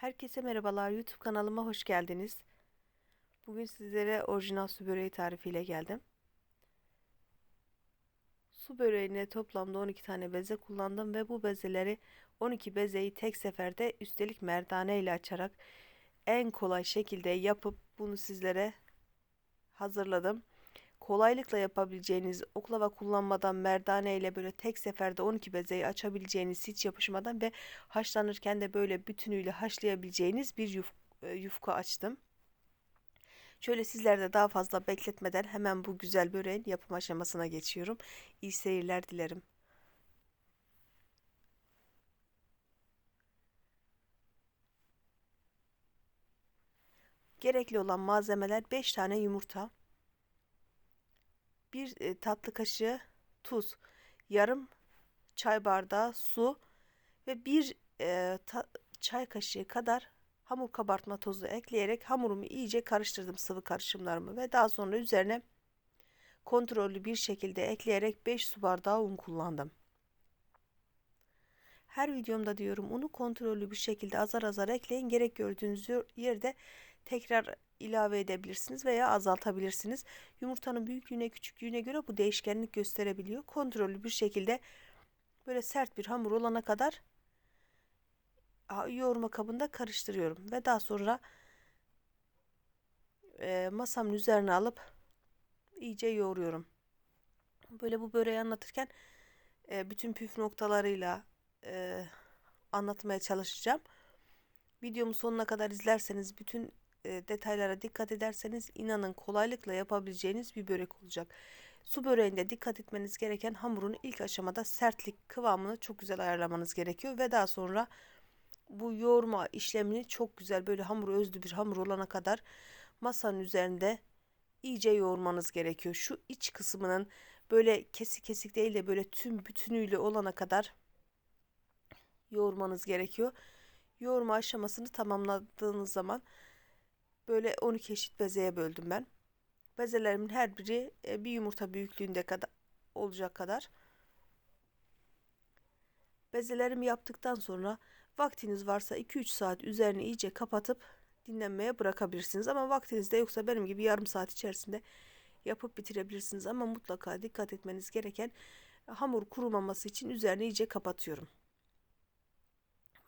Herkese merhabalar. YouTube kanalıma hoş geldiniz. Bugün sizlere orijinal su böreği tarifiyle geldim. Su böreğine toplamda 12 tane beze kullandım ve bu bezeleri 12 bezeyi tek seferde üstelik merdane ile açarak en kolay şekilde yapıp bunu sizlere hazırladım. Kolaylıkla yapabileceğiniz oklava kullanmadan merdane ile böyle tek seferde 12 bezeyi açabileceğiniz hiç yapışmadan ve haşlanırken de böyle bütünüyle haşlayabileceğiniz bir yuf, e, yufka açtım. Şöyle sizlerde daha fazla bekletmeden hemen bu güzel böreğin yapım aşamasına geçiyorum. İyi seyirler dilerim. Gerekli olan malzemeler 5 tane yumurta, bir e, tatlı kaşığı tuz, yarım çay bardağı su ve bir e, ta, çay kaşığı kadar hamur kabartma tozu ekleyerek hamurumu iyice karıştırdım sıvı karışımlarımı ve daha sonra üzerine kontrollü bir şekilde ekleyerek 5 su bardağı un kullandım. Her videomda diyorum unu kontrollü bir şekilde azar azar ekleyin. Gerek gördüğünüz yerde tekrar ilave edebilirsiniz veya azaltabilirsiniz. Yumurtanın büyüklüğüne küçüklüğüne göre bu değişkenlik gösterebiliyor. Kontrollü bir şekilde böyle sert bir hamur olana kadar yoğurma kabında karıştırıyorum. Ve daha sonra e, masamın üzerine alıp iyice yoğuruyorum. Böyle bu böreği anlatırken e, bütün püf noktalarıyla e, anlatmaya çalışacağım. Videomu sonuna kadar izlerseniz bütün e, detaylara dikkat ederseniz inanın kolaylıkla yapabileceğiniz bir börek olacak. Su böreğinde dikkat etmeniz gereken hamurun ilk aşamada sertlik kıvamını çok güzel ayarlamanız gerekiyor ve daha sonra bu yoğurma işlemini çok güzel böyle hamur özlü bir hamur olana kadar masanın üzerinde iyice yoğurmanız gerekiyor. Şu iç kısmının böyle kesik kesik değil de böyle tüm bütünüyle olana kadar yoğurmanız gerekiyor. Yoğurma aşamasını tamamladığınız zaman böyle 12 eşit bezeye böldüm ben. Bezelerimin her biri e, bir yumurta büyüklüğünde kadar olacak kadar. Bezelerimi yaptıktan sonra vaktiniz varsa 2-3 saat üzerini iyice kapatıp dinlenmeye bırakabilirsiniz. Ama vaktiniz de yoksa benim gibi yarım saat içerisinde yapıp bitirebilirsiniz. Ama mutlaka dikkat etmeniz gereken hamur kurumaması için üzerini iyice kapatıyorum.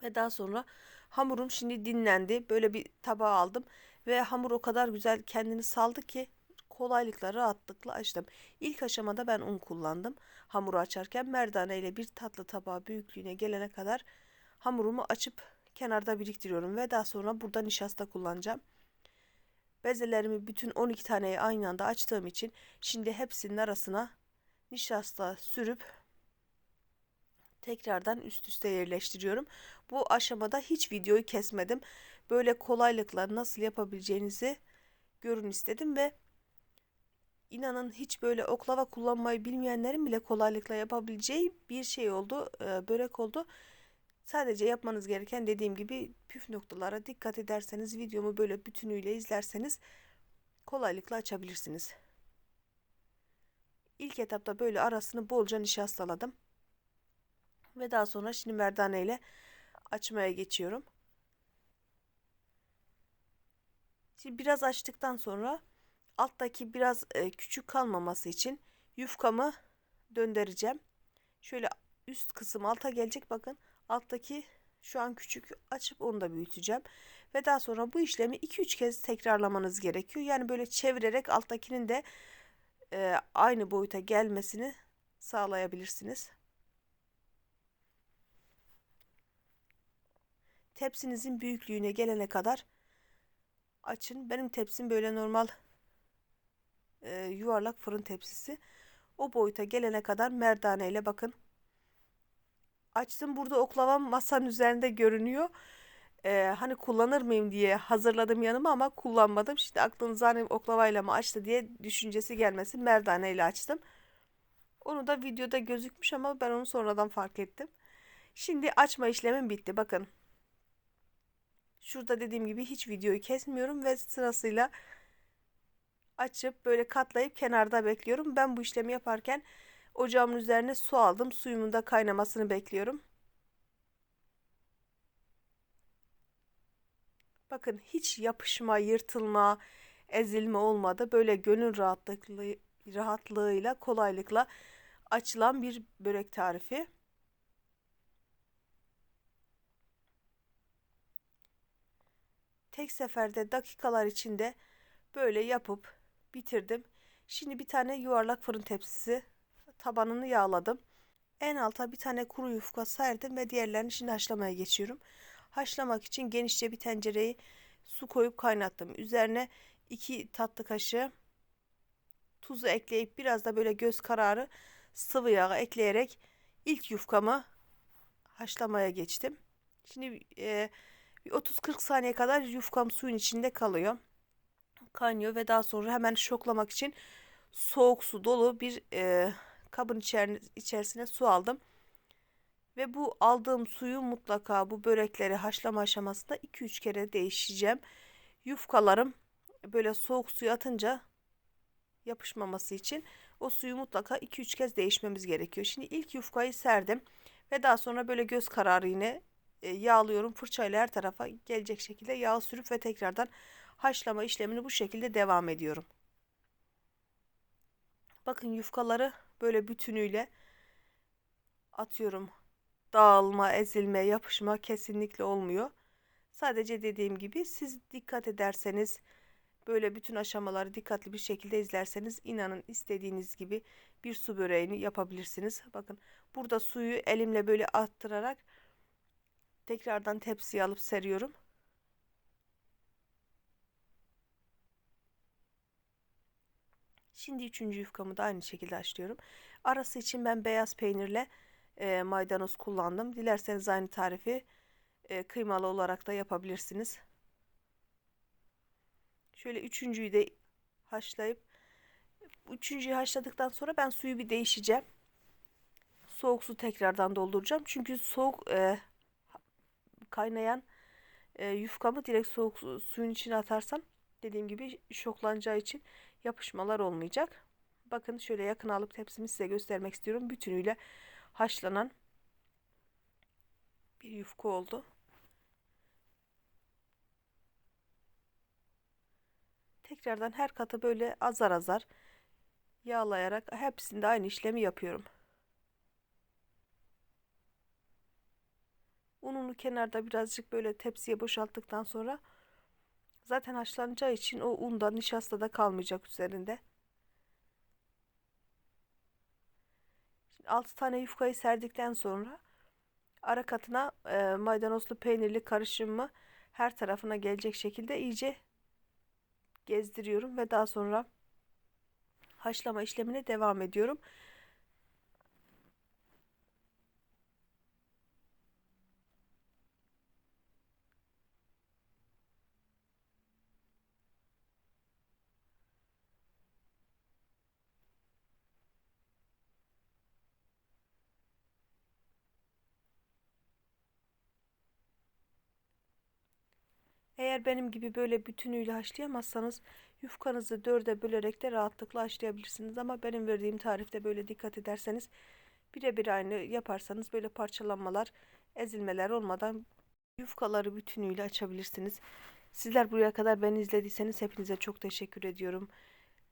Ve daha sonra hamurum şimdi dinlendi. Böyle bir tabağa aldım ve hamur o kadar güzel kendini saldı ki kolaylıkla rahatlıkla açtım. İlk aşamada ben un kullandım. Hamuru açarken merdane ile bir tatlı tabağı büyüklüğüne gelene kadar hamurumu açıp kenarda biriktiriyorum ve daha sonra burada nişasta kullanacağım. Bezelerimi bütün 12 taneyi aynı anda açtığım için şimdi hepsinin arasına nişasta sürüp tekrardan üst üste yerleştiriyorum. Bu aşamada hiç videoyu kesmedim. Böyle kolaylıkla nasıl yapabileceğinizi görün istedim ve inanın hiç böyle oklava kullanmayı bilmeyenlerin bile kolaylıkla yapabileceği bir şey oldu. E, börek oldu. Sadece yapmanız gereken dediğim gibi püf noktalara dikkat ederseniz videomu böyle bütünüyle izlerseniz kolaylıkla açabilirsiniz. İlk etapta böyle arasını bolca nişastaladım. Ve daha sonra şimdi merdane ile açmaya geçiyorum. Şimdi biraz açtıktan sonra alttaki biraz e, küçük kalmaması için yufkamı döndüreceğim. Şöyle üst kısım alta gelecek bakın. Alttaki şu an küçük açıp onu da büyüteceğim. Ve daha sonra bu işlemi 2-3 kez tekrarlamanız gerekiyor. Yani böyle çevirerek alttakinin de e, aynı boyuta gelmesini sağlayabilirsiniz. Tepsinizin büyüklüğüne gelene kadar açın. Benim tepsim böyle normal e, yuvarlak fırın tepsisi. O boyuta gelene kadar merdane ile bakın. Açtım burada oklavam masanın üzerinde görünüyor. Ee, hani kullanır mıyım diye hazırladım yanıma ama kullanmadım. Şimdi aklınıza hani oklavayla mı açtı diye düşüncesi gelmesin. Merdane ile açtım. Onu da videoda gözükmüş ama ben onu sonradan fark ettim. Şimdi açma işlemim bitti. Bakın Şurada dediğim gibi hiç videoyu kesmiyorum ve sırasıyla açıp böyle katlayıp kenarda bekliyorum. Ben bu işlemi yaparken ocağımın üzerine su aldım. Suyumun da kaynamasını bekliyorum. Bakın hiç yapışma, yırtılma, ezilme olmadı. Böyle gönül rahatlıklı, rahatlığıyla, kolaylıkla açılan bir börek tarifi. Tek seferde dakikalar içinde böyle yapıp bitirdim. Şimdi bir tane yuvarlak fırın tepsisi tabanını yağladım. En alta bir tane kuru yufka serdim ve diğerlerini şimdi haşlamaya geçiyorum. Haşlamak için genişçe bir tencereyi su koyup kaynattım. Üzerine 2 tatlı kaşığı tuzu ekleyip biraz da böyle göz kararı sıvı yağ ekleyerek ilk yufkamı haşlamaya geçtim. Şimdi e, 30-40 saniye kadar yufkam suyun içinde kalıyor. Kaynıyor ve daha sonra hemen şoklamak için soğuk su dolu bir e, kabın içerisine su aldım. Ve bu aldığım suyu mutlaka bu börekleri haşlama aşamasında 2-3 kere değişeceğim. Yufkalarım böyle soğuk suya atınca yapışmaması için o suyu mutlaka 2-3 kez değişmemiz gerekiyor. Şimdi ilk yufkayı serdim ve daha sonra böyle göz kararı yine yağlıyorum. Fırçayla her tarafa gelecek şekilde yağ sürüp ve tekrardan haşlama işlemini bu şekilde devam ediyorum. Bakın yufkaları böyle bütünüyle atıyorum. Dağılma, ezilme, yapışma kesinlikle olmuyor. Sadece dediğim gibi siz dikkat ederseniz böyle bütün aşamaları dikkatli bir şekilde izlerseniz inanın istediğiniz gibi bir su böreğini yapabilirsiniz. Bakın burada suyu elimle böyle attırarak tekrardan tepsiye alıp seriyorum. Şimdi üçüncü yufkamı da aynı şekilde açıyorum. Arası için ben beyaz peynirle e, maydanoz kullandım. Dilerseniz aynı tarifi e, kıymalı olarak da yapabilirsiniz. Şöyle üçüncüyü de haşlayıp üçüncüyü haşladıktan sonra ben suyu bir değişeceğim. Soğuk su tekrardan dolduracağım. Çünkü soğuk e, kaynayan e, yufkamı direkt soğuk suyun içine atarsam dediğim gibi şoklanacağı için yapışmalar olmayacak. Bakın şöyle yakın alıp tepsimi size göstermek istiyorum. Bütünüyle haşlanan bir yufka oldu. Tekrardan her katı böyle azar azar yağlayarak hepsinde aynı işlemi yapıyorum. Ununu kenarda birazcık böyle tepsiye boşalttıktan sonra zaten haşlanacağı için o unda nişasta da kalmayacak üzerinde. Şimdi 6 tane yufkayı serdikten sonra ara katına e, maydanozlu peynirli karışımı her tarafına gelecek şekilde iyice gezdiriyorum ve daha sonra haşlama işlemine devam ediyorum. Eğer benim gibi böyle bütünüyle haşlayamazsanız yufkanızı dörde bölerek de rahatlıkla haşlayabilirsiniz. Ama benim verdiğim tarifte böyle dikkat ederseniz birebir aynı yaparsanız böyle parçalanmalar, ezilmeler olmadan yufkaları bütünüyle açabilirsiniz. Sizler buraya kadar beni izlediyseniz hepinize çok teşekkür ediyorum.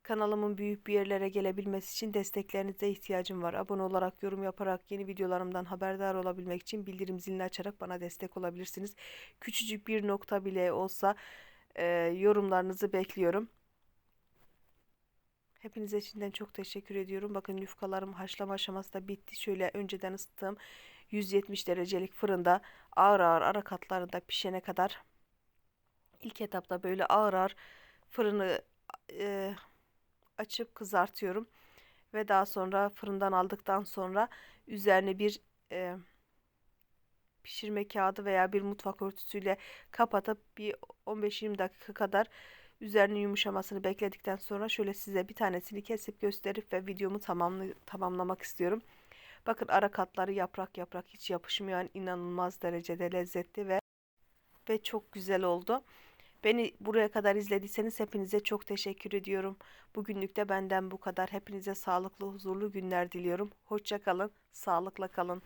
Kanalımın büyük bir yerlere gelebilmesi için desteklerinize ihtiyacım var. Abone olarak, yorum yaparak, yeni videolarımdan haberdar olabilmek için bildirim zilini açarak bana destek olabilirsiniz. Küçücük bir nokta bile olsa e, yorumlarınızı bekliyorum. Hepinize içinden çok teşekkür ediyorum. Bakın yufkalarım haşlama aşaması da bitti. Şöyle önceden ısıttığım 170 derecelik fırında ağır ağır ara katlarında pişene kadar ilk etapta böyle ağır ağır fırını e, açıp kızartıyorum. Ve daha sonra fırından aldıktan sonra üzerine bir e, pişirme kağıdı veya bir mutfak örtüsüyle kapatıp bir 15-20 dakika kadar üzerinin yumuşamasını bekledikten sonra şöyle size bir tanesini kesip gösterip ve videomu tamamlı, tamamlamak istiyorum. Bakın ara katları yaprak yaprak hiç yapışmayan inanılmaz derecede lezzetli ve ve çok güzel oldu. Beni buraya kadar izlediyseniz hepinize çok teşekkür ediyorum. Bugünlük de benden bu kadar. Hepinize sağlıklı, huzurlu günler diliyorum. Hoşça kalın, sağlıkla kalın.